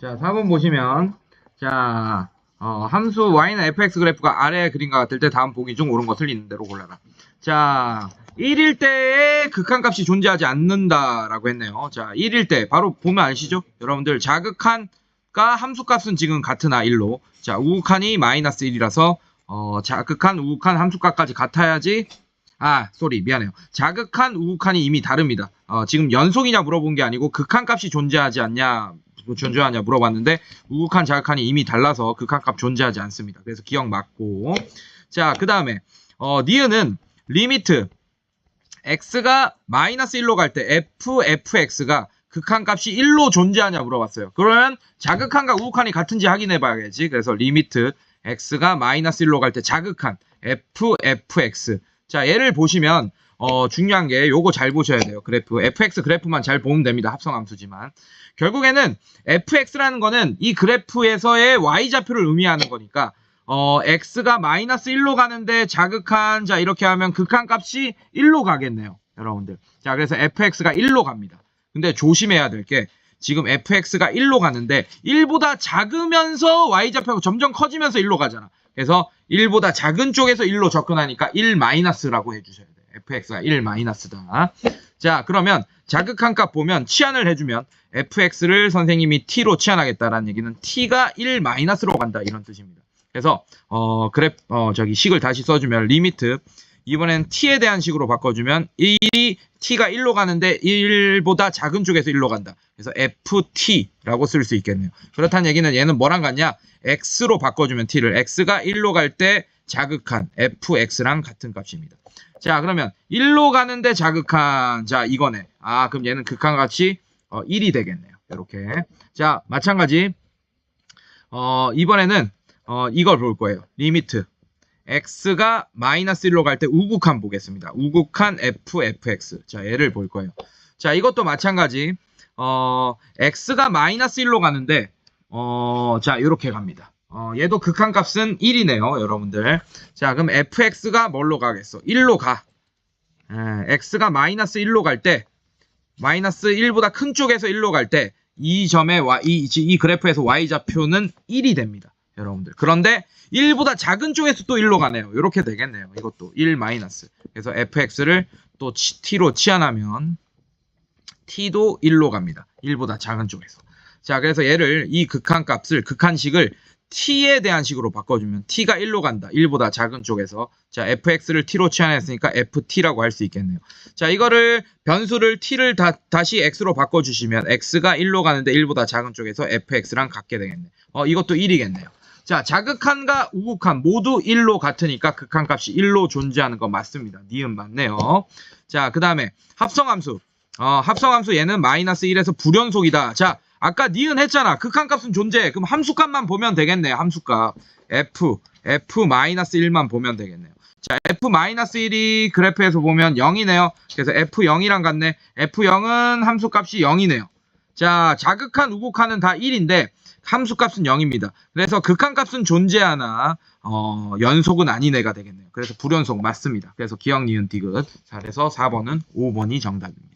자, 4번 보시면, 자, 어, 함수 y는 fx 그래프가 아래 그림과 같을 때 다음 보기 중 옳은 것을 있는 대로 골라라. 자, 1일 때에 극한값이 존재하지 않는다라고 했네요. 자, 1일 때 바로 보면 아시죠? 여러분들 자극한과 함수값은 지금 같으나 1로 자, 우극한이 마이너스 1이라서 어, 자극한, 우극한, 함수값까지 같아야지 아, 쏘리 미안해요. 자극한, 우극한이 이미 다릅니다. 어, 지금 연속이냐 물어본 게 아니고 극한 값이 존재하지 않냐 존재하냐 물어봤는데 우극한, 자극한이 이미 달라서 극한 값 존재하지 않습니다. 그래서 기억 맞고 자, 그 다음에 어, 니은은 리미트 x가 마이너스 1로 갈 때 f, fx가 극한 값이 1로 존재하냐 물어봤어요. 그러면 자극한과 우극한이 같은지 확인해 봐야겠지. 그래서 리미트 x가 마이너스 1로 갈 때 자극한 f, fx. 자, 얘를 보시면 어, 중요한 게 요거 잘 보셔야 돼요. 그래프. fx 그래프만 잘 보면 됩니다. 합성함수지만. 결국에는 fx라는 거는 이 그래프에서의 y좌표를 의미하는 거니까 어, x가 마이너스 1로 가는데 자극한 자 이렇게 하면 극한 값이 1로 가겠네요. 여러분들. 자, 그래서 fx가 1로 갑니다. 근데 조심해야 될 게 지금 fx가 1로 가는데 1보다 작으면서 y좌표가 점점 커지면서 1로 가잖아. 그래서 1보다 작은 쪽에서 1로 접근하니까 1 마이너스라고 해주셔야 돼요. fx가 1 마이너스다. 자, 그러면 자극한 값 보면 치환을 해주면 fx를 선생님이 t로 치환하겠다라는 얘기는 t가 1 마이너스로 간다 이런 뜻입니다. 그래서 어 그래 어 저기 식을 다시 써주면 리미트 이번엔 t에 대한 식으로 바꿔주면 1이 t가 1로 가는데 1보다 작은 쪽에서 1로 간다. 그래서 ft라고 쓸 수 있겠네요. 그렇다는 얘기는 얘는 뭐랑 같냐? x로 바꿔주면 t를 x가 1로 갈 때 자극한 fx랑 같은 값입니다. 자 그러면 1로 가는데 자극한 자 이거네. 아 그럼 얘는 극한값이 어, 1이 되겠네요. 이렇게 자 마찬가지 어, 이번에는 어, 이걸 볼 거예요. 리미트 x가 마이너스 1로 갈 때 우극한 보겠습니다. 우극한 f, fx. 자, 얘를 볼 거예요. 자, 이것도 마찬가지. 어, x가 마이너스 1로 가는데, 어, 자, 이렇게 갑니다. 어, 얘도 극한 값은 1이네요, 여러분들. 자, 그럼 fx가 뭘로 가겠어? 1로 가. 에, x가 마이너스 1로 갈 때, 마이너스 1보다 큰 쪽에서 1로 갈 때, 이 점의 y, 이, 이 그래프에서 y좌표는 1이 됩니다. 여러분들. 그런데 1보다 작은 쪽에서 또 1로 가네요. 이렇게 되겠네요. 이것도 1 마이너스. 그래서 fx를 또 t로 치환하면 t도 1로 갑니다. 1보다 작은 쪽에서. 자, 그래서 얘를 이 극한 값을 극한식을 t에 대한 식으로 바꿔주면 t가 1로 간다. 1보다 작은 쪽에서. 자, fx를 t로 치환했으니까 ft라고 할 수 있겠네요. 자, 이거를 변수를 t를 다, 다시 x로 바꿔주시면 x가 1로 가는데 1보다 작은 쪽에서 fx랑 같게 되겠네. 어, 이것도 1이겠네요. 자, 자극한과 우극한 모두 1로 같으니까 극한값이 1로 존재하는 거 맞습니다. 니은 맞네요. 자, 그 다음에 합성함수. 어, 합성함수 얘는 마이너스 1에서 불연속이다. 자, 아까 니은 했잖아. 극한값은 존재해. 그럼 함수값만 보면 되겠네요. 함수값. f, f 마이너스 1만 보면 되겠네요. 자, f 마이너스 1이 그래프에서 보면 0이네요. 그래서 f0이랑 같네. f0은 함수값이 0이네요. 자, 자극한, 우극한은 다 1인데 함수값은 0입니다. 그래서 극한값은 존재하나 어, 연속은 아닌 애가 되겠네요. 그래서 불연속 맞습니다. 그래서 기억, 니은, 디귿. 자, 그래서 4번은 5번이 정답입니다.